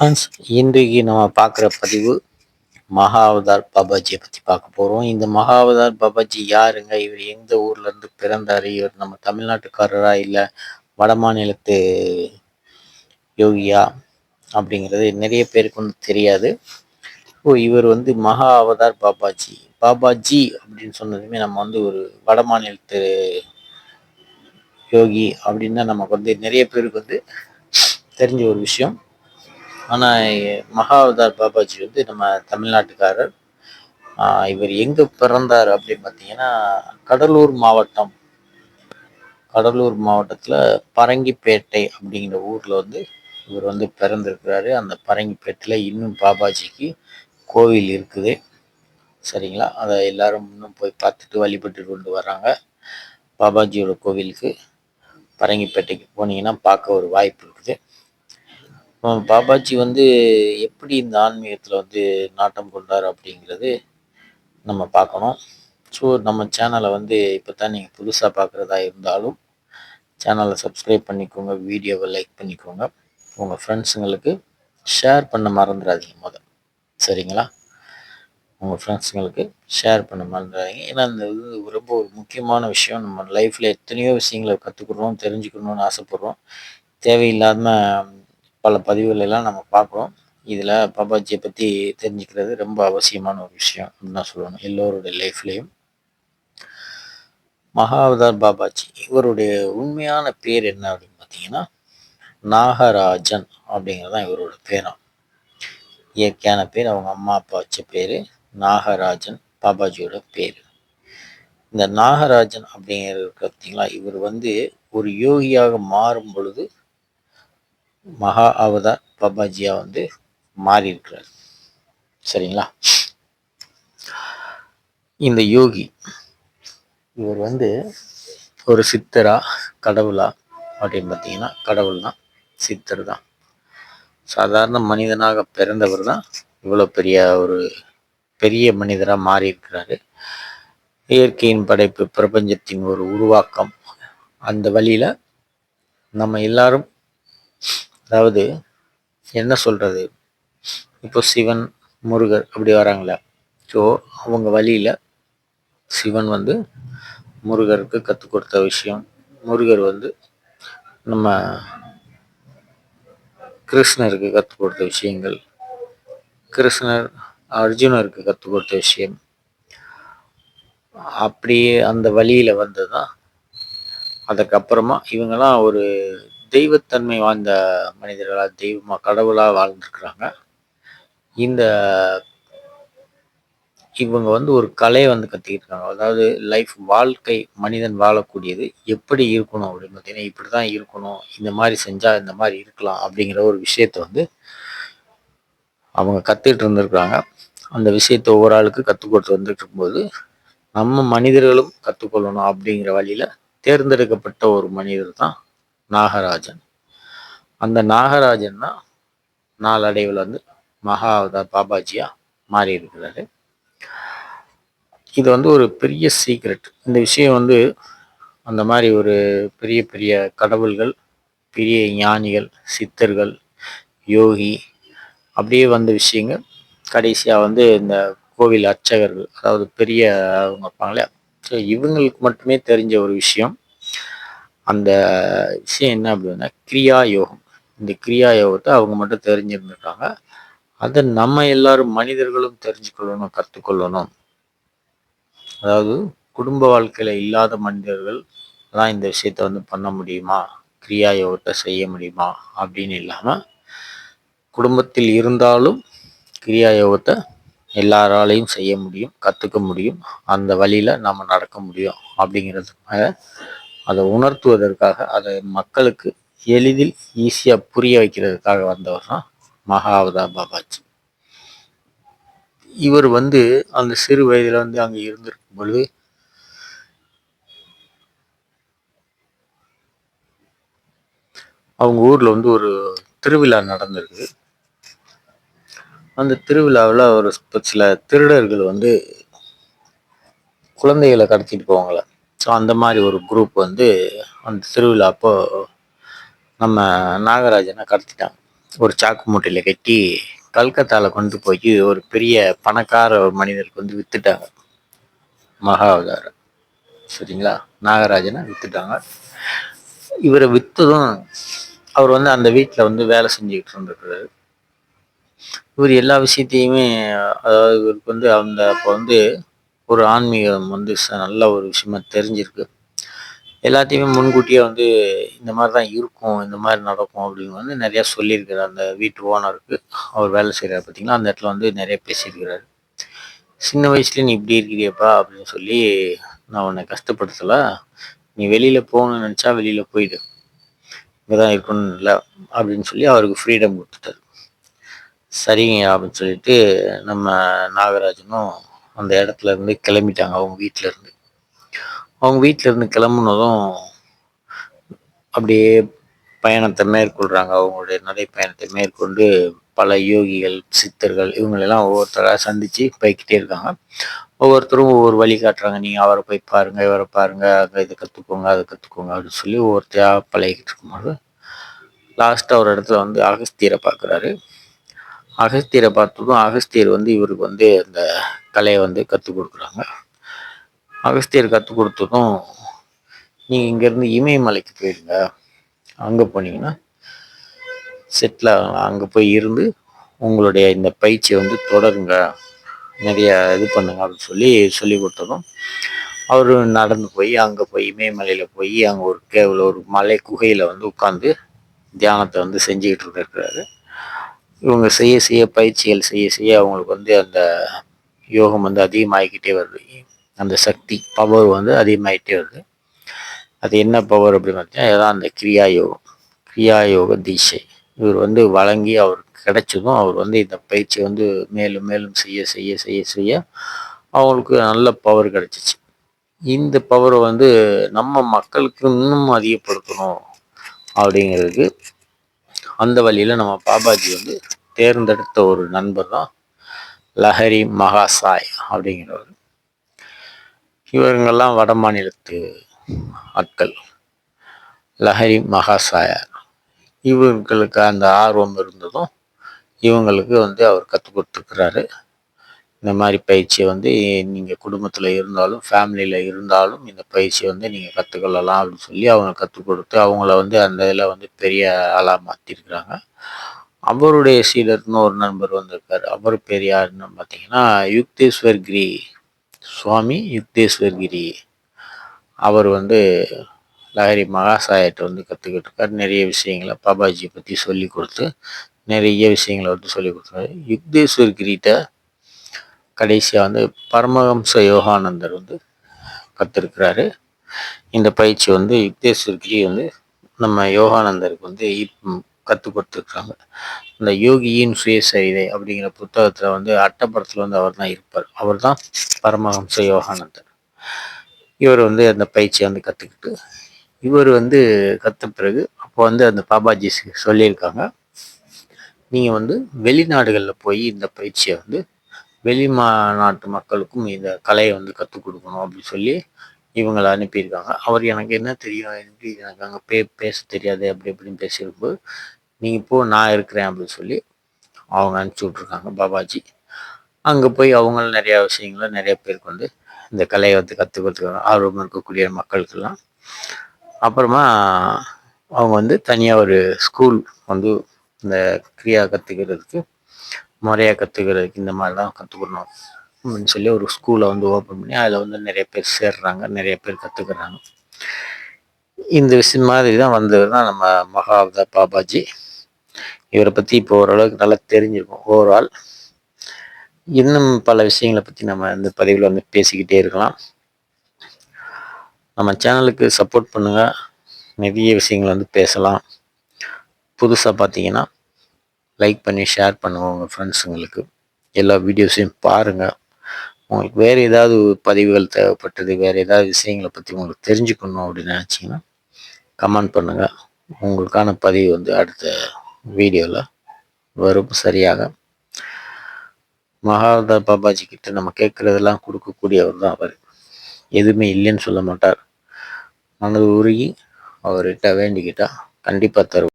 Friends இன்றைக்கு நம்ம பார்க்குற பதிவு மகாவதார் பாபாஜியை பற்றி பார்க்க போகிறோம் இந்த மகாவதார் பாபாஜி யாருங்க? இவர் எந்த ஊர்லேருந்து பிறந்தார்? இவர் நம்ம தமிழ்நாட்டுக்காரரா இல்லை வட மாநிலத்து யோகியா அப்படிங்கிறது நிறைய பேருக்கு வந்து தெரியாது. ஓ இவர் வந்து மகா அவதார் பாபாஜி. பாபாஜி அப்படின்னு சொன்னதுமே நம்ம வந்து ஒரு வட மாநிலத்து யோகி அப்படின்னு தான் நமக்கு வந்து நிறைய பேருக்கு வந்து தெரிஞ்ச ஒரு விஷயம். ஆனால் மகாவதார் பாபாஜி வந்து நம்ம தமிழ்நாட்டுக்காரர். இவர் எங்கே பிறந்தார் அப்படின்னு பார்த்தீங்கன்னா கடலூர் மாவட்டம். கடலூர் மாவட்டத்தில் பரங்கிப்பேட்டை அப்படிங்கிற ஊரில் வந்து இவர் வந்து பிறந்திருக்கிறாரு. அந்த பரங்கிப்பேட்டையில் இன்னும் பாபாஜிக்கு கோவில் இருக்குது. சரிங்களா? அதை எல்லாரும் இன்னும் போய் பார்த்துட்டு வழிபட்டு கொண்டு வராங்க பாபாஜியோட கோவிலுக்கு பரங்கிப்பேட்டைக்கு போனீங்கன்னா பார்க்க ஒரு வாய்ப்பு இருக்குது. அஹ் பாபாஜி வந்து எப்படி இந்த ஆன்மீகத்தில் வந்து நாட்டம் கொண்டார் அப்படிங்கிறது நம்ம பார்க்கணும். ஸோ நம்ம சேனலை வந்து இப்போ தான் நீங்கள் புதுசாக பார்க்குறதா இருந்தாலும் சேனலை சப்ஸ்கிரைப் பண்ணிக்கோங்க வீடியோவை லைக் பண்ணிக்கோங்க. உங்கள் ஃப்ரெண்ட்ஸுங்களுக்கு ஷேர் பண்ண மறந்துடாதீங்க முதல். சரிங்களா? உங்கள் ஃப்ரெண்ட்ஸுங்களுக்கு ஷேர் பண்ண மறந்துடாதீங்க. ஏன்னா இந்த இது ரொம்ப ஒரு முக்கியமான விஷயம். நம்ம லைஃப்பில் எத்தனையோ விஷயங்களை கற்றுக்குறோம் தெரிஞ்சுக்கணும்னு ஆசைப்பட்றோம். தேவையில்லாமல் பல பதிவுகள் எல்லாம் நம்ம பார்க்குறோம். இதில் பாபாஜியை பற்றி தெரிஞ்சுக்கிறது ரொம்ப அவசியமான ஒரு விஷயம் அப்படின்னு நான் சொல்லணும். எல்லோருடைய லைஃப்லேயும். மகாவதார் பாபாஜி இவருடைய உண்மையான பேர் என்ன அப்படின்னு பார்த்தீங்கன்னா நாகராஜன் அப்படிங்கிறது தான் இவரோட பேரும் இயற்கையான பேர் அவங்க அம்மா அப்பா வச்ச பேர் நாகராஜன் பாபாஜியோட பேர். இந்த நாகராஜன் அப்படிங்கிறது பார்த்தீங்களா இவர் வந்து ஒரு யோகியாக மாறும் பொழுது மகா அவதார் பாபாஜியாக வந்து மாறி இருக்கிறார் சரிங்களா? இந்த யோகி இவர் வந்து ஒரு சித்தரா கடவுளா அப்படின்னு பார்த்தீங்கன்னா கடவுள் தான் சித்தர் தான். சாதாரண மனிதனாக பிறந்தவர் தான் இவ்வளோ பெரிய ஒரு பெரிய மனிதராக மாறியிருக்கிறாரு. இயற்கையின் படைப்பு பிரபஞ்சத்தின் ஒரு உருவாக்கம் அந்த வழியில நம்ம எல்லாரும் அதாவது என்ன சொல்கிறது இப்போ சிவன் முருகர் அப்படி வராங்களே ஸோ அவங்க வழியில் சிவன் வந்து முருகருக்கு கற்றுக் கொடுத்த விஷயம். முருகர் வந்து நம்ம கிருஷ்ணருக்கு கற்றுக் கொடுத்த விஷயங்கள். கிருஷ்ணர் அர்ஜுனருக்கு கற்றுக் கொடுத்த விஷயம். அப்படியே அந்த வழியில் வந்து தான் அதுக்கப்புறமா இவங்கெல்லாம் ஒரு தெய்வத்தன்மை வாய்ந்த மனிதர்களாக தெய்வமாக கடவுளாக வாழ்ந்துருக்குறாங்க. இந்த இவங்க வந்து ஒரு கலையை வந்து கற்றுக்கிட்டு இருக்காங்க. அதாவது லைஃப் வாழ்க்கை மனிதன் வாழக்கூடியது எப்படி இருக்கணும் அப்படின்னு பார்த்தீங்கன்னா இப்படி தான் இருக்கணும் இந்த மாதிரி செஞ்சால் இந்த மாதிரி இருக்கலாம் அப்படிங்கிற ஒரு விஷயத்த வந்து அவங்க கற்றுக்கிட்டு இருந்திருக்கிறாங்க. அந்த விஷயத்தை ஒவ்வொரு ஆளுக்கு கற்றுக் கொடுத்து வந்துட்டு இருக்கும்போது நம்ம மனிதர்களும் கற்றுக்கொள்ளணும் அப்படிங்கிற வழியில் தேர்ந்தெடுக்கப்பட்ட ஒரு மனிதர் தான் நாகராஜன். அந்த நாகராஜன் தான் நாளடைவில் வந்து மகா அவதார் பாபாஜியாக மாறி இருக்கிறாரு இது வந்து ஒரு பெரிய சீக்ரெட் இந்த விஷயம் வந்து அந்த மாதிரி ஒரு பெரிய பெரிய கடவுள்கள் பெரிய ஞானிகள் சித்தர்கள் யோகி அப்படியே வந்த விஷயங்கள் கடைசியாக வந்து இந்த கோவில் அர்ச்சகர்கள் அதாவது பெரிய அவங்க இருப்பாங்களே ஸோ இவங்களுக்கு மட்டுமே தெரிஞ்ச ஒரு விஷயம். அந்த விஷயம் என்ன அப்படின்னா கிரியா யோகம் இந்த கிரியா யோகத்தை அவங்க மட்டும் தெரிஞ்சிருந்துருக்காங்க. அதை நம்ம எல்லாரும் மனிதர்களும் தெரிஞ்சுக்கொள்ளணும் கற்றுக்கொள்ளணும் அதாவது குடும்ப வாழ்க்கையில் இல்லாத மனிதர்கள் தான் இந்த விஷயத்த வந்து பண்ண முடியுமா? கிரியா யோகத்தை செய்ய முடியுமா? அப்படின்னு இல்லாமல் குடும்பத்தில் இருந்தாலும் கிரியா யோகத்தை எல்லாராலையும் செய்ய முடியும் கற்றுக்க முடியும். அந்த வழியில் நம்ம நடக்க முடியும் அப்படிங்கிறதுக்காக அதை உணர்த்துவதற்காக அதை மக்களுக்கு எளிதில் ஈஸியாக புரிய வைக்கிறதுக்காக வந்தவர் தான் மகாவதா பாபாஜி. இவர் வந்து அந்த சிறு வயதில் வந்து அங்கே இருந்திருக்கும் பொழுது அவங்க ஊரில் வந்து ஒரு திருவிழா நடந்திருக்கு அந்த திருவிழாவில் ஒரு சில திருடர்கள் வந்து குழந்தைகளை கடத்திட்டு போவாங்களே ஸோ அந்த மாதிரி ஒரு குரூப் வந்து அந்த திருவிழா அப்போ நம்ம நாகராஜனை கடத்திட்டாங்க. ஒரு சாக்கு மூட்டையில் கட்டி கல்கத்தாவில் கொண்டு போய் ஒரு பெரிய பணக்கார ஒரு மனிதருக்கு வந்து விற்றுட்டாங்க மகாவதாரம் சரிங்களா? நாகராஜனை விற்றுட்டாங்க இவரை விற்றதும் அவர் வந்து அந்த வீட்டில் வந்து வேலை செஞ்சுக்கிட்டு இருந்திருக்கிறாரு. இவர் எல்லா விஷயத்தையுமே அதாவது இவருக்கு வந்து அந்த அப்போ வந்து ஒரு ஆன்மீகம் வந்து நல்ல ஒரு விஷயமா தெரிஞ்சிருக்கு. எல்லாத்தையுமே முன்கூட்டியே வந்து இந்த மாதிரி தான் இருக்கும் இந்த மாதிரி நடக்கும் அப்படின்னு வந்து நிறையா சொல்லியிருக்கிறார். அந்த வீட்டு ஓனருக்கு அவர் வேலை செய்கிறார் பார்த்தீங்களா அந்த இடத்துல வந்து நிறைய பேசியிருக்கிறாரு. சின்ன வயசுல நீ இப்படி இருக்கிறியப்பா அப்படின்னு சொல்லி நான் உன்னை கஷ்டப்படுத்தலை நீ வெளியில் போகணும்னு நினச்சா வெளியில் போயிடு. இங்கே தான் இருக்கணும் இல்லை அப்படின்னு சொல்லி அவருக்கு ஃப்ரீடம் கொடுத்துட்டாரு. சரிங்க அப்படின்னு சொல்லிட்டு நம்ம நாகராஜனும் அந்த இடத்துல இருந்து கிளம்பிட்டாங்க அவங்க வீட்டில இருந்து. அவங்க வீட்டில இருந்து கிளம்புனதும் அப்படியே பயணத்தை மேற்கொள்கிறாங்க அவங்களுடைய நடைப்பயணத்தை மேற்கொண்டு பல யோகிகள் சித்தர்கள் இவங்களெல்லாம் ஒவ்வொருத்தராக சந்தித்து போய்கிட்டே இருக்காங்க. ஒவ்வொருத்தரும் ஒவ்வொரு வழி காட்டுறாங்க. நீங்கள் அவரை போய் பாருங்கள் இவரை பாருங்கள் அங்கே இதை கற்றுக்கோங்க அதை கற்றுக்கோங்க அப்படின்னு சொல்லி ஒவ்வொருத்தையாக பழகிட்டு இருக்கும்போது லாஸ்ட்டாக ஒரு இடத்துல வந்து அகஸ்தியரை பார்க்குறாரு. அகஸ்தியரை பார்த்ததும் அகஸ்தியர் வந்து இவருக்கு வந்து அந்த கலையை வந்து கற்றுக் கொடுக்குறாங்க. அகஸ்தியர் கற்றுக் கொடுத்ததும் நீங்கள் இங்கேருந்து இமயமலைக்கு போயிடுங்க. அங்கே போனீங்கன்னா செட்டில் ஆகலாம். அங்கே போய் இருந்து உங்களுடைய இந்த பயிற்சியை வந்து தொடருங்க. நிறைய இது பண்ணுங்க அப்படின்னு சொல்லி சொல்லி கொடுத்ததும் அவர் நடந்து போய் அங்கே போய் இமயமலையில் போய் அங்கே ஒரு கேவில் ஒரு மலை குகையில் வந்து உட்காந்து தியானத்தை வந்து செஞ்சுக்கிட்டு இருந்திருக்கிறாரு. இவங்க செய்ய செய்ய பயிற்சிகள் செய்ய செய்ய அவங்களுக்கு வந்து அந்த யோகம் வந்து அதிகமாகிக்கிட்டே வருது. அந்த சக்தி பவர் வந்து அதிகமாகிட்டே வருது. அது என்ன பவர் அப்படின்னு பார்த்தீங்கன்னா அதான் அந்த கிரியா யோகம் கிரியா யோக தீஷை இவர் வந்து வழங்கி அவருக்கு கிடைச்சதும் அவர் வந்து இந்த பயிற்சி வந்து மேலும் மேலும் செய்ய செய்ய செய்ய செய்ய அவங்களுக்கு நல்ல பவர் கிடைச்சிச்சு. இந்த பவரை வந்து நம்ம மக்களுக்கு இன்னும் அதிகப்படுத்தணும் அப்படிங்கிறதுக்கு அந்த வழியில் நம்ம பாபாஜி வந்து தேர்ந்தெடுத்த ஒரு நண்பர் தான் லஹரி மகாசாய் அப்படிங்கிறவர். இவருங்கெல்லாம் வட மாநிலத்து ஆட்கள். லஹரி மகாசாயார் இவங்களுக்கு அந்த ஆர்வம் இருந்ததும் இவங்களுக்கு வந்து அவர் கற்றுக் கொடுத்துருக்கிறாரு. இந்த மாதிரி பயிற்சியை வந்து நீங்கள் குடும்பத்தில் இருந்தாலும் ஃபேமிலியில் இருந்தாலும் இந்த பயிற்சியை வந்து நீங்கள் கற்றுக்கொள்ளலாம் அப்படின்னு சொல்லி அவங்க கற்றுக் கொடுத்து அவங்கள வந்து அந்த இதில் வந்து பெரிய ஆளாக மாற்றிருக்கிறாங்க அவருடைய சீடர்னு ஒரு நண்பர் வந்திருக்கார். அவர் பேர் யாருன்னு பார்த்தீங்கன்னா யுக்தேஸ்வர் கிரி சுவாமி யுக்தேஸ்வர் கிரி அவர் வந்து லஹரி மகாசாயிட்ட வந்து கற்றுக்கிட்டு இருக்கார். நிறைய விஷயங்களை பாபாஜியை பற்றி சொல்லி கொடுத்து நிறைய விஷயங்களை வந்து சொல்லி கொடுத்தாரு யுக்தேஸ்வர் கிரிட்ட கடைசியாக வந்து பரமஹம்ச யோகானந்தர் வந்து கற்றுருக்கிறாரு இந்த பயிற்சி வந்து யுக்தேஸ்வர் கிரி வந்து நம்ம யோகானந்தருக்கு வந்து கற்றுக் கொடுத்துருக்காங்க. இந்த யோகியின் சுயசரிதை அப்படிங்கிற புத்தகத்தில் வந்து அட்டப்படத்தில் வந்து அவர் தான் இருப்பார். அவர் தான் பரமஹம்ச யோகானந்தர். இவர் வந்து அந்த பயிற்சியை வந்து கற்றுக்கிட்டு இவர் வந்து கற்ற பிறகு அப்போ வந்து அந்த பாபாஜி சொல்லியிருக்காங்க நீங்கள் வந்து வெளிநாடுகளில் போய் இந்த பயிற்சியை வந்து வெளி நாட்டு மக்களுக்கும் இந்த கலையை வந்து கற்றுக் கொடுக்கணும் அப்படின்னு சொல்லி இவங்களை அனுப்பியிருக்காங்க. அவர் எனக்கு என்ன தெரியும்? எப்படி எனக்கு அங்கே பே பேச தெரியாது அப்படி இப்படின்னு பேசியிருக்கும்போது நீங்கள் போ நான் இருக்கிறேன் அப்படின்னு சொல்லி அவங்க அனுப்பிச்சி விட்ருக்காங்க பாபாஜி. அங்கே போய் அவங்களும் நிறையா விஷயங்களை நிறைய பேருக்கு வந்து இந்த கலையை வந்து கற்றுக்கிறதுக்கு ஆர்வம் இருக்கக்கூடிய மக்களுக்கெல்லாம். அப்புறமா அவங்க வந்து தனியாக ஒரு ஸ்கூல் வந்து இந்த கிரியா கற்றுக்கிறதுக்கு முறையாக கற்றுக்கிறதுக்கு இந்த மாதிரிலாம் கற்றுக்கணும் அப்படின்னு சொல்லி ஒரு ஸ்கூலை வந்து ஓப்பன் பண்ணி அதில் வந்து நிறைய பேர் சேர்றாங்க நிறைய பேர் கற்றுக்குறாங்க இந்த விஷயம் மாதிரி தான் வந்தது தான் நம்ம மகாவதா பாபாஜி. இவரை பற்றி இப்போ ஓரளவுக்கு நல்லா தெரிஞ்சிருக்கும். ஓவரால் இன்னும் பல விஷயங்களை பற்றி நம்ம இந்த பதிவில் வந்து பேசிக்கிட்டே இருக்கலாம். நம்ம சேனலுக்கு சப்போர்ட் பண்ணுங்கள் நிறைய விஷயங்கள் வந்து பேசலாம். புதுசாக பார்த்தீங்கன்னா லைக் பண்ணி ஷேர் பண்ணுங்கள் உங்கள் ஃப்ரெண்ட்ஸுங்களுக்கு எல்லா வீடியோஸையும் பாருங்கள் உங்களுக்கு வேறு ஏதாவது பதிவுகள் தேவைப்பட்டது வேறு ஏதாவது விஷயங்களை பற்றி உங்களுக்கு தெரிஞ்சுக்கணும் அப்படின்னு நினச்சிங்கன்னா கமெண்ட் பண்ணுங்கள் உங்களுக்கான பதிவு வந்து அடுத்த வீடியோவில் வரும் சரியாக. மகாவதா பாபாஜி கிட்ட நம்ம கேட்குறதெல்லாம் கொடுக்கக்கூடியவர் தான் அவர். எதுவுமே இல்லைன்னு சொல்ல மாட்டார். மனது உருகி அவர்கிட்ட வேண்டிக்கிட்டால் கண்டிப்பாக தருவோம்